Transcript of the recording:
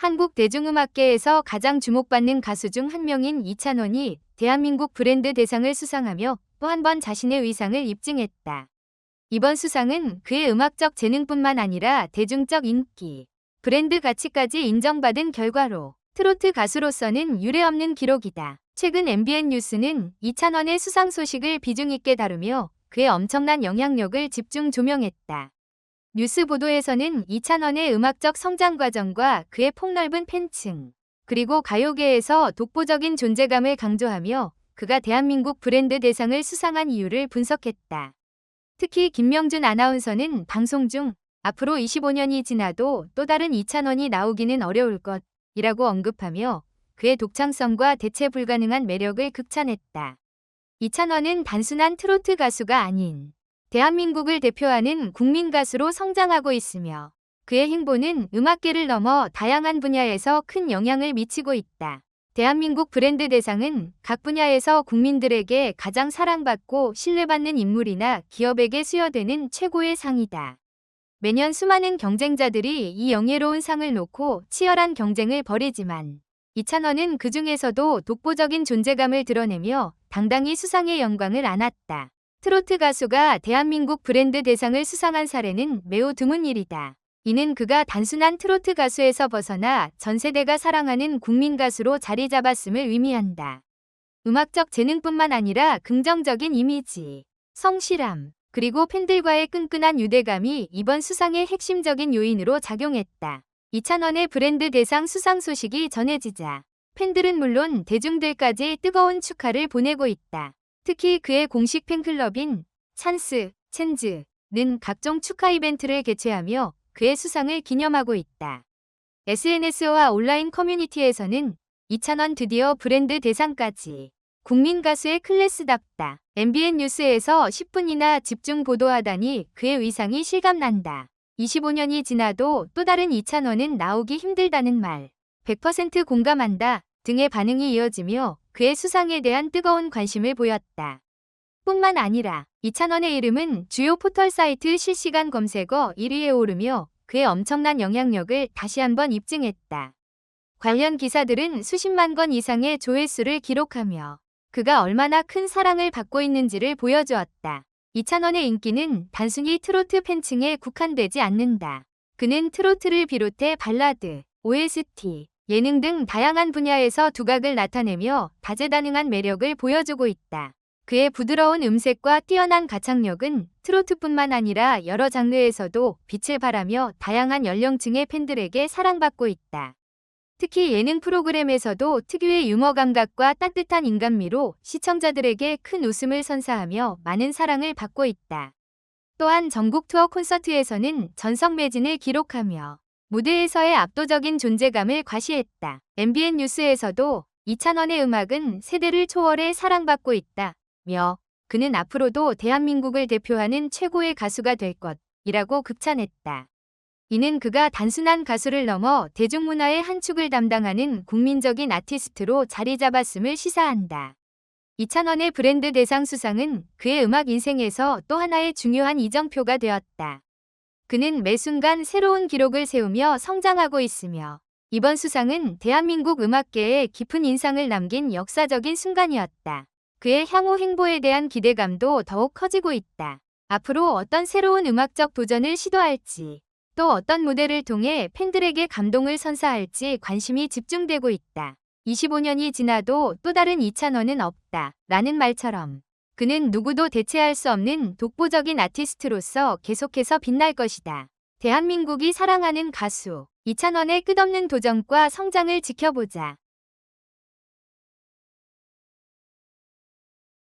한국 대중음악계에서 가장 주목받는 가수 중 한 명인 이찬원이 대한민국 브랜드 대상을 수상하며 또 한 번 자신의 위상을 입증했다. 이번 수상은 그의 음악적 재능뿐만 아니라 대중적 인기, 브랜드 가치까지 인정받은 결과로 트로트 가수로서는 유례없는 기록이다. 최근 MBN 뉴스는 이찬원의 수상 소식을 비중 있게 다루며 그의 엄청난 영향력을 집중 조명했다. 뉴스 보도에서는 이찬원의 음악적 성장 과정과 그의 폭넓은 팬층, 그리고 가요계에서 독보적인 존재감을 강조하며 그가 대한민국 브랜드 대상을 수상한 이유를 분석했다. 특히 김명준 아나운서는 방송 중 앞으로 25년이 지나도 또 다른 이찬원이 나오기는 어려울 것이라고 언급하며 그의 독창성과 대체 불가능한 매력을 극찬했다. 이찬원은 단순한 트로트 가수가 아닌 대한민국을 대표하는 국민 가수로 성장하고 있으며 그의 행보는 음악계를 넘어 다양한 분야에서 큰 영향을 미치고 있다. 대한민국 브랜드 대상은 각 분야에서 국민들에게 가장 사랑받고 신뢰받는 인물이나 기업에게 수여되는 최고의 상이다. 매년 수많은 경쟁자들이 이 영예로운 상을 놓고 치열한 경쟁을 벌이지만 이찬원은 그 중에서도 독보적인 존재감을 드러내며 당당히 수상의 영광을 안았다. 트로트 가수가 대한민국 브랜드 대상을 수상한 사례는 매우 드문 일이다. 이는 그가 단순한 트로트 가수에서 벗어나 전 세대가 사랑하는 국민 가수로 자리 잡았음을 의미한다. 음악적 재능뿐만 아니라 긍정적인 이미지, 성실함, 그리고 팬들과의 끈끈한 유대감이 이번 수상의 핵심적인 요인으로 작용했다. 이찬원의 브랜드 대상 수상 소식이 전해지자 팬들은 물론 대중들까지 뜨거운 축하를 보내고 있다. 특히 그의 공식 팬클럽인 찬스, 첸즈는 각종 축하 이벤트를 개최하며 그의 수상을 기념하고 있다. SNS와 온라인 커뮤니티에서는 이찬원 드디어 브랜드 대상까지 국민 가수의 클래스답다. MBN 뉴스에서 10분이나 집중 보도하다니 그의 위상이 실감난다. 25년이 지나도 또 다른 이찬원은 나오기 힘들다는 말. 100% 공감한다 등의 반응이 이어지며 그의 수상에 대한 뜨거운 관심을 보였다. 뿐만 아니라 이찬원의 이름은 주요 포털 사이트 실시간 검색어 1위에 오르며 그의 엄청난 영향력을 다시 한번 입증했다. 관련 기사들은 수십만 건 이상의 조회수를 기록하며 그가 얼마나 큰 사랑을 받고 있는지를 보여주었다. 이찬원의 인기는 단순히 트로트 팬층에 국한되지 않는다. 그는 트로트를 비롯해 발라드, OST, 예능 등 다양한 분야에서 두각을 나타내며 다재다능한 매력을 보여주고 있다. 그의 부드러운 음색과 뛰어난 가창력은 트로트뿐만 아니라 여러 장르에서도 빛을 발하며 다양한 연령층의 팬들에게 사랑받고 있다. 특히 예능 프로그램에서도 특유의 유머 감각과 따뜻한 인간미로 시청자들에게 큰 웃음을 선사하며 많은 사랑을 받고 있다. 또한 전국 투어 콘서트에서는 전성 매진을 기록하며 무대에서의 압도적인 존재감을 과시했다. MBN 뉴스에서도 이찬원의 음악은 세대를 초월해 사랑받고 있다 며 그는 앞으로도 대한민국을 대표하는 최고의 가수가 될 것이라고 극찬했다. 이는 그가 단순한 가수를 넘어 대중문화의 한 축을 담당하는 국민적인 아티스트로 자리 잡았음을 시사한다. 이찬원의 브랜드 대상 수상은 그의 음악 인생에서 또 하나의 중요한 이정표가 되었다. 그는 매 순간 새로운 기록을 세우며 성장하고 있으며 이번 수상은 대한민국 음악계에 깊은 인상을 남긴 역사적인 순간이었다. 그의 향후 행보에 대한 기대감도 더욱 커지고 있다. 앞으로 어떤 새로운 음악적 도전을 시도할지 또 어떤 무대를 통해 팬들에게 감동을 선사할지 관심이 집중되고 있다. 25년이 지나도 또 다른 이찬원은 없다. 라는 말처럼 그는 누구도 대체할 수 없는 독보적인 아티스트로서 계속해서 빛날 것이다. 대한민국이 사랑하는 가수 이찬원의 끝없는 도전과 성장을 지켜보자.